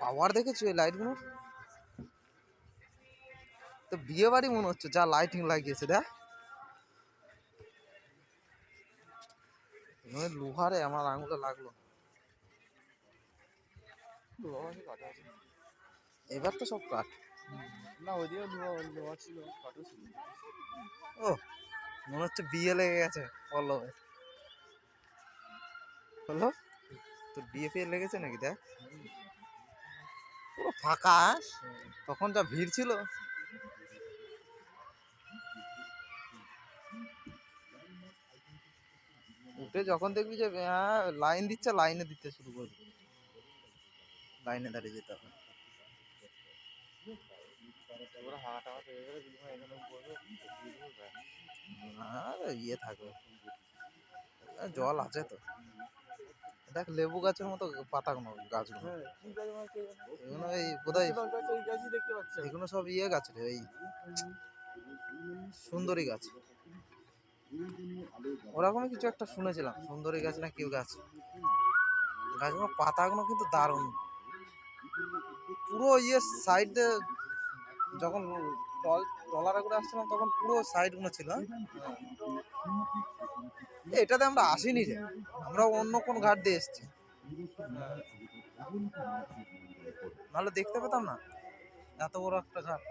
পাওয়ার দেখেছ এই লাইটগুলো তো বিয়ে বাড়ি মনে হচ্ছে যা লাইটিং লাগিয়েছে দেখ। লোহারে আমার আঙুলে লাগল। এবার তো সব কাঠ। না ওইদিকে লোহা লোহা ছিল কাঠও ছিল। ও মনে হচ্ছে বিয়ে লেগে গেছে পল্লবের পল্লব তোর বিয়ে ফিয়ে লেগেছে নাকি দেখ? পুরো ফাঁকা? তখন যা ভিড় ছিল উঠে যখন দেখবি যে হ্যাঁ লাইন দিচ্ছে, লাইনে দিতে শুরু করবে লাইনে দাঁড়িয়ে যেতে হবে। আর ইয়ে জল আছে তো দেখ লেবু গাছের মতো পাতাগুলো গাছগুলো। হ্যাঁ গাছ আমার এগুলো এই বোধহয়। এগুলো সব ইয়ে গাছ রে এই সুন্দরী গাছ। ওরকমই কিছু একটা শুনেছিলাম সুন্দরী গাছ না কেউ গাছ। গাছগুলো পাতাগুলো কিন্তু দারুণ। পুরো ইয়ে সাইড যখন টল ট্রলারে করে আসছিলাম তখন পুরো সাইডগুলো ছিল। এটাতে আমরা আসিনি যে, আমরা অন্য কোন ঘাট দিয়ে এসছি। নাহলে দেখতে পেতাম না, এত বড় একটা ঘাট।